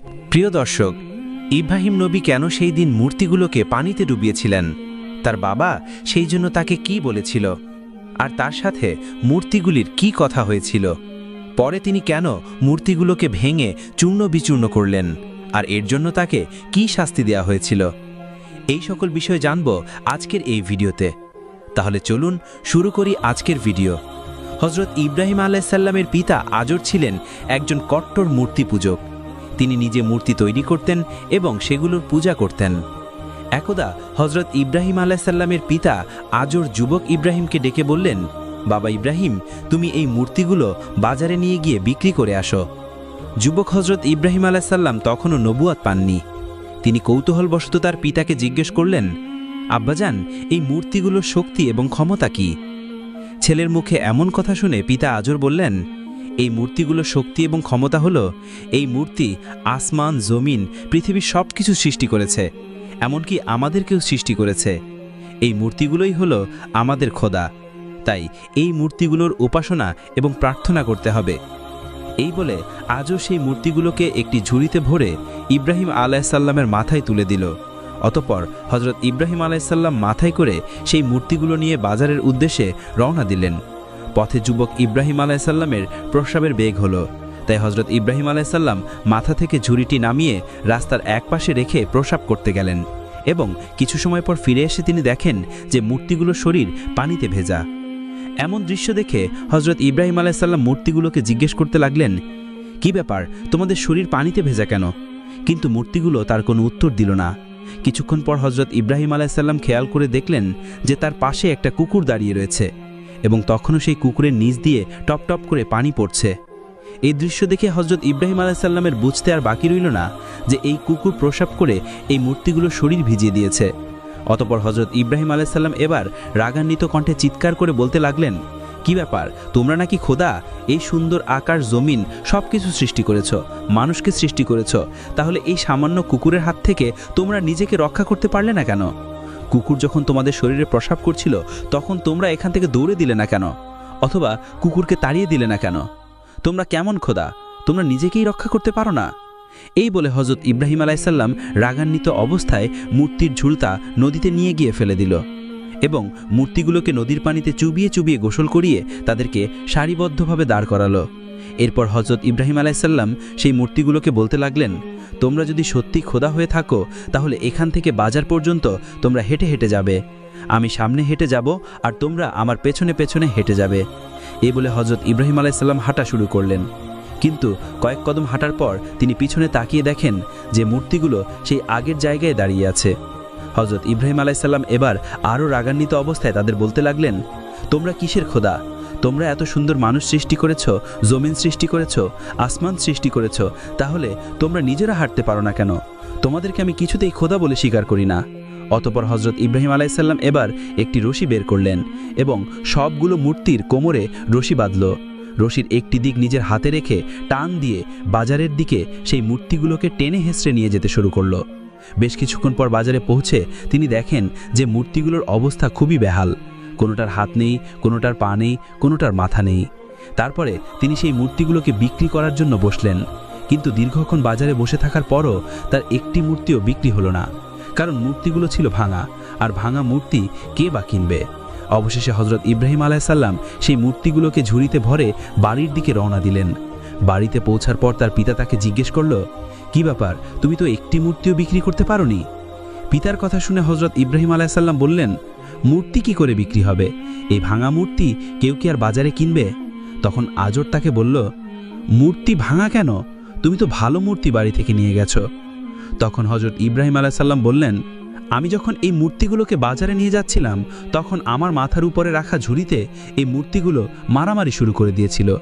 প্রিয় দর্শক, ইব্রাহিম নবী কেন সেই দিন মূর্তিগুলোকে পানিতে ডুবিয়েছিলেন? তার বাবা সেই জন্য তাকে কি বলেছিল? আর তার সাথে মূর্তিগুলির কি কথা হয়েছিল? পরে তিনি কেন মূর্তিগুলোকে ভেঙে চূর্ণ বিচূর্ণ করলেন? আর এর জন্য তাকে কি শাস্তি দেওয়া হয়েছিল? এই সকল বিষয় জানব আজকের এই ভিডিওতে। তাহলে চলুন শুরু করি আজকের ভিডিও। হজরত ইব্রাহিম আলাইসাল্লামের পিতা আজর ছিলেন একজন কট্টর মূর্তি পূজক তিনি নিজে মূর্তি তৈরি করতেন এবং সেগুলোর পূজা করতেন। একদা হজরত ইব্রাহিম আলাইসাল্লামের পিতা আজর যুবক ইব্রাহিমকে ডেকে বললেন, বাবা ইব্রাহিম, তুমি এই মূর্তিগুলো বাজারে নিয়ে গিয়ে বিক্রি করে আসো। যুবক হজরত ইব্রাহিম আলাইসাল্লাম তখনও নবুয়াত পাননি। তিনি কৌতূহলবশত তার পিতাকে জিজ্ঞেস করলেন, আব্বাজান, এই মূর্তিগুলোর শক্তি এবং ক্ষমতা কি? ছেলের মুখে এমন কথা শুনে পিতা আজর বললেন এই মূর্তিগুলোর শক্তি এবং ক্ষমতা হলো, এই মূর্তি আসমান, জমিন, পৃথিবীর সব কিছু সৃষ্টি করেছে, এমনকি আমাদেরকেও সৃষ্টি করেছে। এই মূর্তিগুলোই হলো আমাদের খোদা। তাই এই মূর্তিগুলোর উপাসনা এবং প্রার্থনা করতে হবে। এই বলে আজও সেই মূর্তিগুলোকে একটি ঝুড়িতে ভরে ইব্রাহিম আলাইসাল্লামের মাথায় তুলে দিল। অতপর হজরত ইব্রাহিম আলাইসাল্লাম মাথায় করে সেই মূর্তিগুলো নিয়ে বাজারের উদ্দেশ্যে রওনা দিলেন। পথে যুবক ইব্রাহিম আলাইসাল্লামের প্রস্রাবের বেগ হলো। তাই হজরত ইব্রাহিম আলাইসাল্লাম মাথা থেকে ঝুড়িটি নামিয়ে রাস্তার একপাশে রেখে প্রসাব করতে গেলেন এবং কিছু সময় পর ফিরে এসে তিনি দেখেন যে মূর্তিগুলোর শরীর পানিতে ভেজা। এমন দৃশ্য দেখে হজরত ইব্রাহিম আলাইসাল্লাম মূর্তিগুলোকে জিজ্ঞেস করতে লাগলেন, কি ব্যাপার? তোমাদের শরীর পানিতে ভেজা কেন? কিন্তু মূর্তিগুলো তার কোনো উত্তর দিল না। কিছুক্ষণ পর হজরত ইব্রাহিম আলাইসাল্লাম খেয়াল করে দেখলেন যে তার পাশে একটা কুকুর দাঁড়িয়ে রয়েছে। এবং তখনও সেই কুকুরের নিচ দিয়ে টপ টপ করে পানি পড়ছে। এই দৃশ্য দেখে হজরত ইব্রাহিম আলাইসাল্লামের বুঝতে আর বাকি রইল না যে এই কুকুর প্রসাব করে এই মূর্তিগুলো শরীর ভিজিয়ে দিয়েছে। অতপর হজরত ইব্রাহিম আলাইসাল্লাম এবার রাগান্বিত কণ্ঠে চিৎকার করে বলতে লাগলেন, কি ব্যাপার, তোমরা নাকি খোদা, এই সুন্দর আকাশ জমিন সব কিছু সৃষ্টি করেছ, মানুষকে সৃষ্টি করেছ, তাহলে এই সামান্য কুকুরের হাত থেকে তোমরা নিজেকে রক্ষা করতে পারলে না কেন? কুকুর যখন তোমাদের শরীরে প্রসাব করছিল, তখন তোমরা এখান থেকে দৌড়ে দিলে না কেন? অথবা কুকুরকে তাড়িয়ে দিলে না কেন? তোমরা কেমন খোদা? তোমরা নিজেকেই রক্ষা করতে পারো না? এই বলে হজরত ইব্রাহিম আলাইসাল্লাম রাগান্বিত অবস্থায় মূর্তির ঝুলতা নদীতে নিয়ে গিয়ে ফেলে দিল এবং মূর্তিগুলোকে নদীর পানিতে চুবিয়ে চুবিয়ে গোসল করিয়ে তাদেরকে সারিবদ্ধভাবে দাঁড় করালো। এরপর হজরত ইব্রাহিম আলাইসাল্লাম সেই মূর্তিগুলোকে বলতে লাগলেন তোমরা যদি সত্যি খোদা হয়ে থাকো, তাহলে এখান থেকে বাজার পর্যন্ত তোমরা হেঁটে হেঁটে যাবে। আমি সামনে হেঁটে যাব আর তোমরা আমার পেছনে পেছনে হেঁটে যাবে। এই বলে হজরত ইব্রাহিম আলাইসাল্লাম হাঁটা শুরু করলেন। কিন্তু কয়েক কদম হাঁটার পর তিনি পিছনে তাকিয়ে দেখেন যে মূর্তিগুলো সেই আগের জায়গায় দাঁড়িয়ে আছে। হজরত ইব্রাহিম আলাইসাল্লাম এবার আরও রাগান্বিত অবস্থায় তাদের বলতে লাগলেন, তোমরা কিসের খোদা? তোমরা এত সুন্দর মানুষ সৃষ্টি করেছ, জমিন সৃষ্টি করেছ, আসমান সৃষ্টি করেছ, তাহলে তোমরা নিজেরা হাঁটতে পারো না কেন? তোমাদেরকে আমি কিছুতেই খোদা বলে স্বীকার করি না। অতপর হজরত ইব্রাহিম আলাইসাল্লাম এবার একটি রশি বের করলেন এবং সবগুলো মূর্তির কোমরে রশি বাঁধল। রশির একটি দিক নিজের হাতে রেখে টান দিয়ে বাজারের দিকে সেই মূর্তিগুলোকে টেনে হেসড়ে নিয়ে যেতে শুরু করল। বেশ কিছুক্ষণ পর বাজারে পৌঁছে তিনি দেখেন যে মূর্তিগুলোর অবস্থা খুবই বেহাল। কোনোটার হাত নেই, কোনোটার পা নেই, কোনোটার মাথা নেই। তারপরে তিনি সেই মূর্তিগুলোকে বিক্রি করার জন্য বসলেন। কিন্তু দীর্ঘক্ষণ বাজারে বসে থাকার পরও তার একটি মূর্তিও বিক্রি হলো না। কারণ মূর্তিগুলো ছিল ভাঙা, আর ভাঙা মূর্তি কে বা কিনবে? অবশেষে হজরত ইব্রাহিম আলাইসাল্লাম সেই মূর্তিগুলোকে ঝুড়িতে ভরে বাড়ির দিকে রওনা দিলেন। বাড়িতে পৌঁছার পর তার পিতা তাকে জিজ্ঞেস করল, কি ব্যাপার? তুমি তো একটি মূর্তিও বিক্রি করতে পারোনি? পিতার কথা শুনে হজরত ইব্রাহিম আলাইসাল্লাম বললেন মূর্তি কি করে বিক্রি হবে? এই ভাঙা মূর্তি কেউ কি আর বাজারে কিনবে? তখন আজর তাকে বলল, মূর্তি ভাঙা কেন? তুমি তো ভালো মূর্তি বাড়ি থেকে নিয়ে গেছো। তখন হজরত ইব্রাহিম আলাইসাল্লাম বললেন, আমি যখন এই মূর্তিগুলোকে বাজারে নিয়ে যাচ্ছিলাম, তখন আমার মাথার উপরে রাখা ঝুড়িতে এই মূর্তিগুলো মারামারি শুরু করে দিয়েছিল।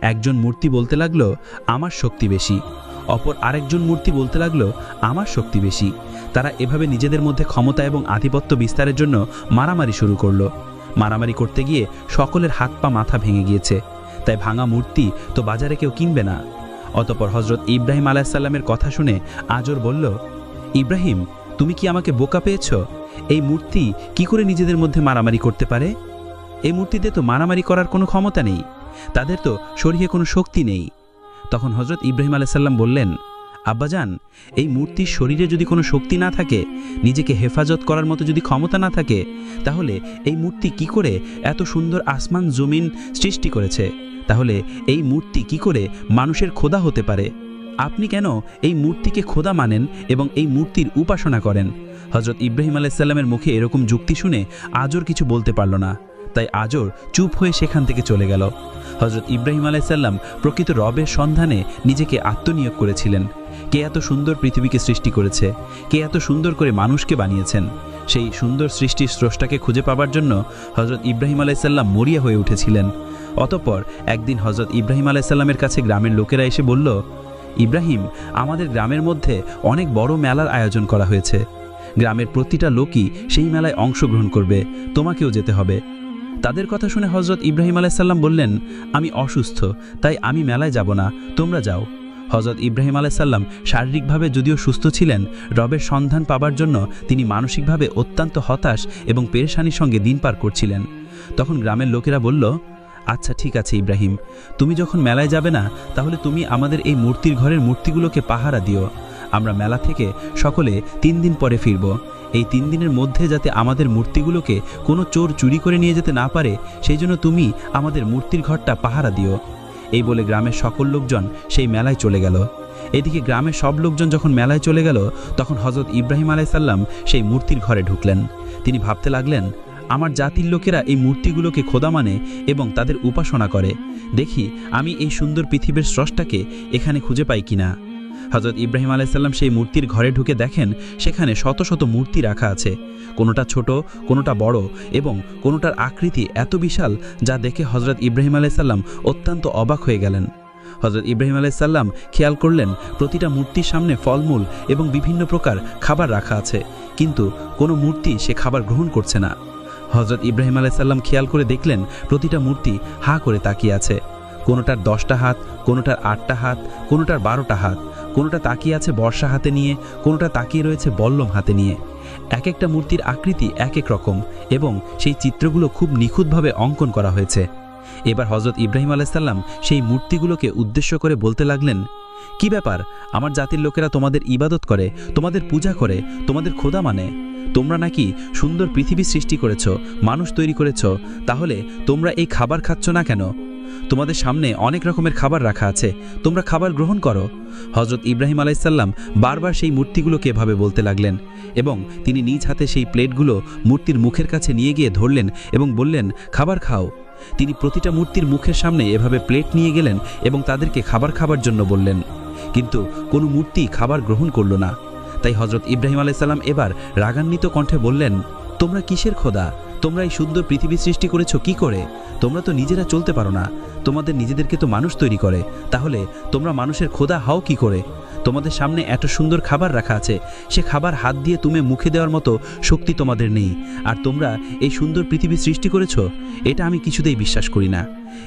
একজন মূর্তি বলতে লাগল, আমার শক্তি বেশি। অপর আরেকজন মূর্তি বলতে লাগল, আমার শক্তি বেশি। তারা এভাবে নিজেদের মধ্যে ক্ষমতা এবং আধিপত্য বিস্তারের জন্য মারামারি শুরু করল। মারামারি করতে গিয়ে সকলের হাত পা মাথা ভেঙে গিয়েছে। তাই ভাঙা মূর্তি তো বাজারে কেউ কিনবে না। অতপর হজরত ইব্রাহিম আলাহিসাল্লামের কথা শুনে আজর বলল, ইব্রাহিম, তুমি কি আমাকে বোকা পেয়েছ? এই মূর্তি কি করে নিজেদের মধ্যে মারামারি করতে পারে? এই মূর্তিতে তো মারামারি করার কোনো ক্ষমতা নেই। তাদের তো শরীরে কোনো শক্তি নেই। তখন হজরত ইব্রাহিম আলাইসাল্লাম বললেন আব্বাজান, এই মূর্তির শরীরে যদি কোনো শক্তি না থাকে, নিজেকে হেফাজত করার মতো যদি ক্ষমতা না থাকে, তাহলে এই মূর্তি কি করে এত সুন্দর আসমান জমিন সৃষ্টি করেছে? তাহলে এই মূর্তি কি করে মানুষের খোদা হতে পারে? আপনি কেন এই মূর্তিকে খোদা মানেন এবং এই মূর্তির উপাসনা করেন? হজরত ইব্রাহিম আলাইসাল্লামের মুখে এরকম যুক্তি শুনে আজর কিছু বলতে পারল না। তাই আজর চুপ হয়ে সেখান থেকে চলে গেল। হজরত ইব্রাহিম আলাইসাল্লাম প্রকৃত রবের সন্ধানে নিজেকে আত্মনিয়োগ করেছিলেন। কে এত সুন্দর পৃথিবীকে সৃষ্টি করেছে? কে এত সুন্দর করে মানুষকে বানিয়েছেন? সেই সুন্দর সৃষ্টির স্রষ্টাকে খুঁজে পাবার জন্য হজরত ইব্রাহিম আলাইসাল্লাম মরিয়া হয়ে উঠেছিলেন। অতপর একদিন হজরত ইব্রাহিম আলাইসাল্লামের কাছে গ্রামের লোকেরা এসে বলল, ইব্রাহিম, আমাদের গ্রামের মধ্যে অনেক বড় মেলার আয়োজন করা হয়েছে। গ্রামের প্রতিটা লোকই সেই মেলায় অংশগ্রহণ করবে, তোমাকেও যেতে হবে। তাদের কথা শুনে হজরত ইব্রাহিম আলাইসাল্লাম বললেন, আমি অসুস্থ, তাই আমি মেলায় যাব না, তোমরা যাও। হজরত ইব্রাহিম আলাইসাল্লাম শারীরিকভাবে যদিও সুস্থ ছিলেন, রবের সন্ধান পাবার জন্য তিনি মানসিকভাবে অত্যন্ত হতাশ এবং পেরেশানির সঙ্গে দিন পার করছিলেন। তখন গ্রামের লোকেরা বলল আচ্ছা ঠিক আছে ইব্রাহিম, তুমি যখন মেলায় যাবে না, তাহলে তুমি আমাদের এই মূর্তির ঘরের মূর্তিগুলোকে পাহারা দিও। আমরা মেলা থেকে সকলে তিন দিন পরে ফিরব। এই তিন দিনের মধ্যে যাতে আমাদের মূর্তিগুলোকে কোনো চোর চুরি করে নিয়ে যেতে না পারে, সেই জন্য তুমি আমাদের মূর্তির ঘরটা পাহারা দিও। এই বলে গ্রামের সকল লোকজন সেই মেলায় চলে গেল। এদিকে গ্রামের সব লোকজন যখন মেলায় চলে গেল, তখন হজরত ইব্রাহিম আলাইসাল্লাম সেই মূর্তির ঘরে ঢুকলেন। তিনি ভাবতে লাগলেন, আমার জাতির লোকেরা এই মূর্তিগুলোকে খোদা মানে এবং তাদের উপাসনা করে। দেখি, আমি এই সুন্দর পৃথিবীর স্রষ্টাকে এখানে খুঁজে পাই কিনা। হজরত ইব্রাহিম আলাইসাল্লাম সেই মূর্তির ঘরে ঢুকে দেখেন সেখানে শত শত মূর্তি রাখা আছে। কোনোটা ছোট, কোনোটা বড় এবং কোনোটার আকৃতি এত বিশাল যা দেখে হজরত ইব্রাহিম আলাইসাল্লাম অত্যন্ত অবাক হয়ে গেলেন। হজরত ইব্রাহিম আলাইসাল্লাম খেয়াল করলেন, প্রতিটা মূর্তির সামনে ফলমূল এবং বিভিন্ন প্রকার খাবার রাখা আছে, কিন্তু কোনো মূর্তি সে খাবার গ্রহণ করছে না। হজরত ইব্রাহিম আলাইসাল্লাম খেয়াল করে দেখলেন, প্রতিটা মূর্তি হা করে তাকিয়ে আছে। কোনোটার দশটা হাত, কোনোটার আটটা হাত, কোনোটার বারোটা হাত। কোনোটা তাকিয়ে আছে বর্ষা হাতে নিয়ে, কোনোটা তাকিয়ে রয়েছে বল্লম হাতে নিয়ে। এক একটা মূর্তির আকৃতি এক এক রকম এবং সেই চিত্রগুলো খুব নিখুঁতভাবে অঙ্কন করা হয়েছে। এবার হজরত ইব্রাহিম আলাইসাল্লাম সেই মূর্তিগুলোকে উদ্দেশ্য করে বলতে লাগলেন, কি ব্যাপার? আমার জাতির লোকেরা তোমাদের ইবাদত করে, তোমাদের পূজা করে, তোমাদের খোদা মানে? তোমরা নাকি সুন্দর পৃথিবী সৃষ্টি করেছ, মানুষ তৈরি করেছ, তাহলে তোমরা এই খাবার খাচ্ছ না কেন? তোমাদের সামনে অনেক রকমের খাবার রাখা আছে। তোমরা খাবার গ্রহণ করো। হজরত ইব্রাহিম আলাইসাল্লাম বারবার সেই মূর্তিগুলোকে এভাবে বলতে লাগলেন এবং তিনি নিজ হাতে সেই প্লেটগুলো মূর্তির মুখের কাছে নিয়ে গিয়ে ধরলেন এবং বললেন, খাবার খাও। তিনি প্রতিটা মূর্তির মুখের সামনে এভাবে প্লেট নিয়ে গেলেন এবং তাদেরকে খাবার খাবার জন্য বললেন। কিন্তু কোনো মূর্তি খাবার গ্রহণ করল না। তাই হজরত ইব্রাহিম আলাইসাল্লাম এবার রাগান্বিত কণ্ঠে বললেন, তোমরা কিসের খোদা? তোমরা এই সুন্দর পৃথিবী সৃষ্টি করেছ কি করে? তোমরা তো নিজেরা চলতে পারো না। তোমাদের নিজেদেরকে তো মানুষ তৈরি করে। তাহলে তোমরা মানুষের খোদা হাও কি করে? তোমাদের সামনে এত সুন্দর খাবার রাখা আছে। সে খাবার হাত দিয়ে তুমি মুখে দেওয়ার মতো শক্তি তোমাদের নেই। আর তোমরা এই সুন্দর পৃথিবী সৃষ্টি করেছ? এটা আমি কিছুতেই বিশ্বাস করি না।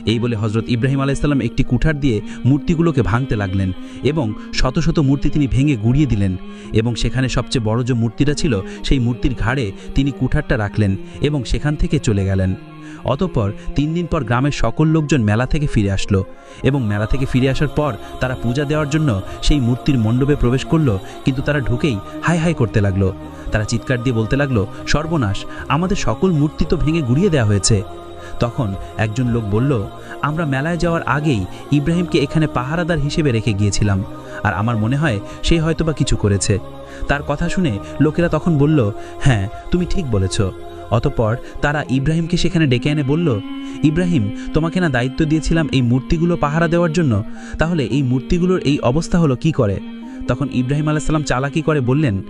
এই বলে হজরত ইব্রাহিম আলাইসাল্লাম একটি কুঠার দিয়ে মূর্তিগুলোকে ভাঙতে লাগলেন এবং শত শত মূর্তি তিনি ভেঙে গুড়িয়ে দিলেন এবং সেখানে সবচেয়ে বড় যে মূর্তিটা ছিল, সেই মূর্তির ঘাড়ে তিনি কুঠারটা রাখলেন এবং সেখান থেকে চলে গেলেন। অতঃপর তিন দিন পর গ্রামের সকল লোকজন মেলা থেকে ফিরে আসলো এবং মেলা থেকে ফিরে আসার পর তারা পূজা দেওয়ার জন্য সেই মূর্তির মণ্ডপে প্রবেশ করল, কিন্তু তারা ঢুকেই হাই হাই করতে লাগল। তারা চিৎকার দিয়ে বলতে লাগল, সর্বনাশ, আমাদের সকল মূর্তি তো ভেঙে গুড়িয়ে দেওয়া হয়েছে। তখন একজন লোক বলল, আমরা মেলায় যাওয়ার আগেই ইব্রাহিমকে এখানে পাহারাদার হিসেবে রেখে গিয়েছিলাম, আর আমার মনে হয় সে হয়তোবা কিছু করেছে। তার কথা শুনে লোকেরা তখন বলল হ্যাঁ তুমি ঠিক বলেছ। অতপর তারা ইব্রাহিমকে সেখানে ডেকে এনে বলল, ইব্রাহিম, তোমাকে না দায়িত্ব দিয়েছিলাম এই মূর্তিগুলো পাহারা দেওয়ার জন্য। তাহলে এই মূর্তিগুলোর এই অবস্থা হলো কি করে? তখন ইব্রাহিম আলাইসাল্লাম চালাকি করে বললেন,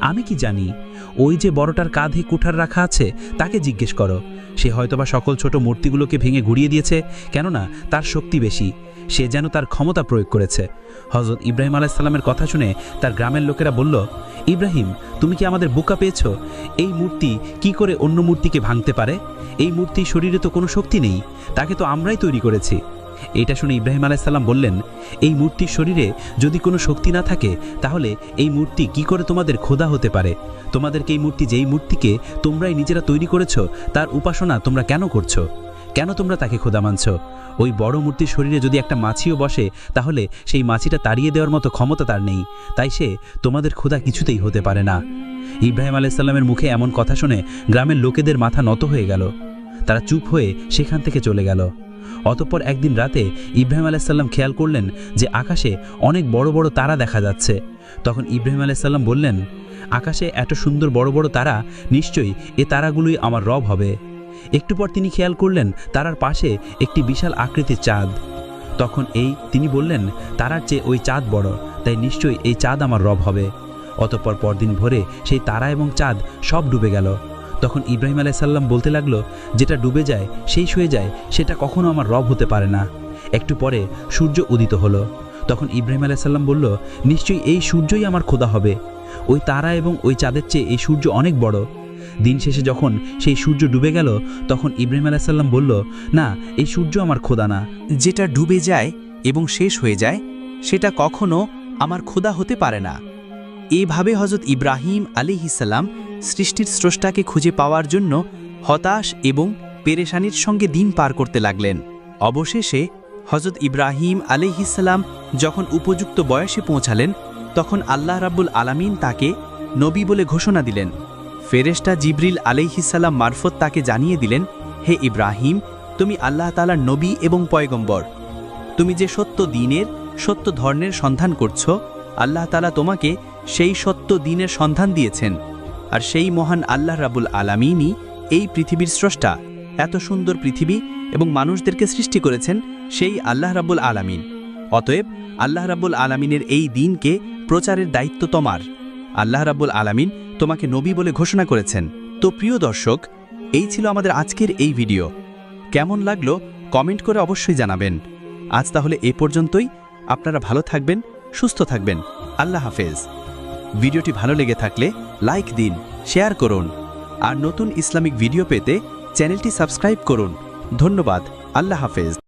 আমি কি জানি? ওই যে বড়টার কাঁধে কুঠার রাখা আছে, তাকে জিজ্ঞেস করো। সে হয়তোবা সকল ছোট মূর্তিগুলোকে ভেঙে ঘুরিয়ে দিয়েছে, কেননা তার শক্তি বেশি। সে যেন তার ক্ষমতা প্রয়োগ করেছে। হজরত ইব্রাহিম আলাইসাল্লামের কথা শুনে তার গ্রামের লোকেরা বলল ইব্রাহিম, তুমি কি আমাদের বোকা পেয়েছ? এই মূর্তি কি করে অন্য মূর্তিকে ভাঙতে পারে? এই মূর্তির শরীরে তো কোনো শক্তি নেই, তাকে তো আমরাই তৈরি করেছি। এটা শুনে ইব্রাহিম আলাইসাল্লাম বললেন, এই মূর্তির শরীরে যদি কোনো শক্তি না থাকে, তাহলে এই মূর্তি কি করে তোমাদের খোদা হতে পারে? তোমাদেরকে এই মূর্তি যেই মূর্তিকে তোমরাই নিজেরা তৈরি করেছ, তার উপাসনা তোমরা কেন করছ? কেন তোমরা তাকে খোদা মানছ? ওই বড় মূর্তির শরীরে যদি একটা মাছিও বসে, তাহলে সেই মাছিটা তাড়িয়ে দেওয়ার মতো ক্ষমতা তার নেই। তাই সে তোমাদের খোদা কিছুতেই হতে পারে না। ইব্রাহিম আলাইসাল্লামের মুখে এমন কথা শুনে গ্রামের লোকেদের মাথা নত হয়ে গেল। তারা চুপ হয়ে সেখান থেকে চলে গেল। অতঃপর একদিন রাতে ইব্রাহিম আলাইসাল্লাম খেয়াল করলেন যে আকাশে অনেক বড় বড় তারা দেখা যাচ্ছে। তখন ইব্রাহিম আলাইসাল্লাম বললেন, আকাশে এত সুন্দর বড় বড় তারা, নিশ্চয়ই এ তারাগুলোই আমার রব হবে। একটু পর তিনি খেয়াল করলেন তারার পাশে একটি বিশাল আকৃতির চাঁদ। তখন এই তিনি বললেন, তারার চেয়ে ওই চাঁদ বড়, তাই নিশ্চয়ই এই চাঁদ আমার রব হবে। অতঃপর পরদিন ভোরে সেই তারা এবং চাঁদ সব ডুবে গেল। তখন ইব্রাহিম আলাইসাল্লাম বলতে লাগল, যেটা ডুবে যায়, সেই শুয়ে যায়, সেটা কখনো আমার রব হতে পারে না। একটু পরে সূর্য উদিত হলো। তখন ইব্রাহিম আলাইসাল্লাম বলল, নিশ্চয়ই এই সূর্যই আমার খোদা হবে। ওই তারা এবং ওই চাঁদের চেয়ে এই সূর্য অনেক বড়। দিন শেষে যখন সেই সূর্য ডুবে গেল, তখন ইব্রাহিম আলাইসাল্লাম বলল, না, এই সূর্য আমার খোদা না। যেটা ডুবে যায় এবং শেষ হয়ে যায়, সেটা কখনো আমার খোদা হতে পারে না। এভাবে হজরত ইব্রাহিম আলিহিসাল্লাম সৃষ্টির স্রষ্টাকে খুঁজে পাওয়ার জন্য হতাশ এবং পেরেশানির সঙ্গে দিন পার করতে লাগলেন। অবশেষে হজরত ইব্রাহিম আলিহিসাল্লাম যখন উপযুক্ত বয়সে পৌঁছালেন, তখন আল্লাহ রাব্বুল আলামিন তাকে নবী বলে ঘোষণা দিলেন। ফেরেশতা জিবরিল আলাইহিসাল্লাম মারফত তাকে জানিয়ে দিলেন, হে ইব্রাহিম, তুমি আল্লাহ তালার নবী এবং পয়গম্বর। তুমি যে সত্য দিনের, সত্য ধর্মের সন্ধান করছ, আল্লাহ তালা তোমাকে সেই সত্য দিনের সন্ধান দিয়েছেন। আর সেই মহান আল্লাহ রাবুল আলামিনই এই পৃথিবীর স্রষ্টা। এত সুন্দর পৃথিবী এবং মানুষদেরকে সৃষ্টি করেছেন সেই আল্লাহ রাবুল আলামিন। অতএব আল্লাহ রাবুল আলামিনের এই দিনকে প্রচারের দায়িত্ব তোমার। আল্লাহ রাবুল আলামিন তোমাকে নবী বলে ঘোষণা করেছেন। তো প্রিয় দর্শক, এই ছিল আমাদের আজকের এই ভিডিও। কেমন লাগল কমেন্ট করে অবশ্যই জানাবেন। আজ তাহলে এ পর্যন্তই। আপনারা ভালো থাকবেন, সুস্থ থাকবেন। আল্লাহ হাফেজ। ভিডিওটি ভালো লেগে থাকলে লাইক দিন, শেয়ার করুন। আর নতুন ইসলামিক ভিডিও পেতে চ্যানেলটি সাবস্ক্রাইব করুন। ধন্যবাদ। আল্লাহ হাফেজ।